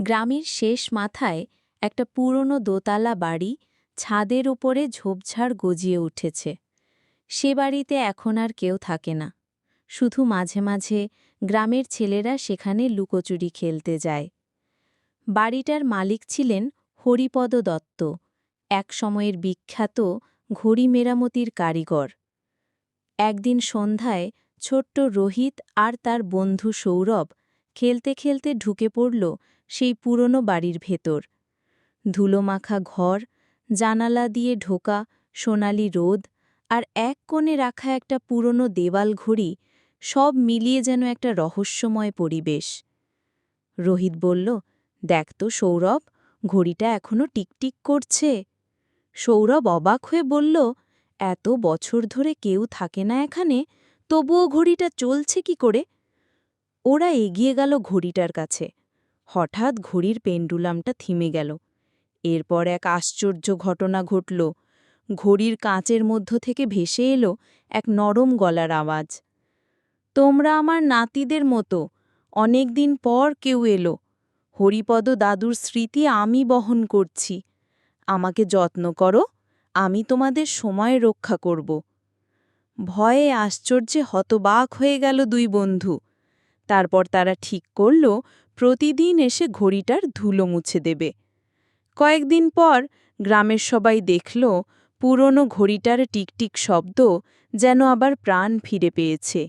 গ্রামের শেষ মাথায় একটা পুরনো দোতলা বাড়ি ছাদের উপরে ঝোপঝাড় গজিয়ে উঠেছে। সে বাড়িতে এখন আর কেউ থাকে না। শুধু মাঝে মাঝে গ্রামের ছেলেরা সেখানে লুকোচুরি খেলতে যায়। বাড়িটার মালিক ছিলেন হরিপদ দত্ত, এক সময়ের বিখ্যাত ঘড়ি মেরামতির কারিগর। একদিন সন্ধ্যায় ছোট্ট রোহিত আর তার বন্ধু সৌরভ খেলতে খেলতে ঢুকে পড়ল সেই পুরনো বাড়ির ভেতর। ধুলোমাখা ঘর, জানালা দিয়ে ঢোকা, সোনালি রোদ আর এক কোণে রাখা একটা পুরনো দেওয়াল ঘড়ি সব মিলিয়ে যেন একটা রহস্যময় পরিবেশ। রোহিত বলল, দেখ তো সৌরভ, ঘড়িটা এখনও টিকটিক করছে। সৌরভ অবাক হয়ে বলল, এত বছর ধরে কেউ থাকে না এখানে, তবুও ঘড়িটা চলছে কি করে? ওরা এগিয়ে গেল ঘড়িটার কাছে। হঠাৎ ঘড়ির পেন্ডুলামটা থিমে গেল। এরপর এক আশ্চর্য ঘটনা ঘটল। ঘড়ির কাঁচের মধ্য থেকে ভেসে এলো এক নরম গলার আওয়াজ। তোমরা আমার নাতিদের মতো অনেক দিন পর কেউ এলো। হরিপদ দাদুর স্মৃতি আমি বহন করছি। আমাকে যত্ন করো, আমি তোমাদের সময় রক্ষা করব। ভয়ে আশ্চর্যে হতবাক হয়ে গেল দুই বন্ধু। তারপর তারা ঠিক করল, প্রতিদিন এসে ঘড়িটার ধুলো মুছে দেবে। কয়েকদিন পর গ্রামের সবাই দেখল, পুরনো ঘড়িটার টিকটিক শব্দ যেন আবার প্রাণ ফিরে পেয়েছে।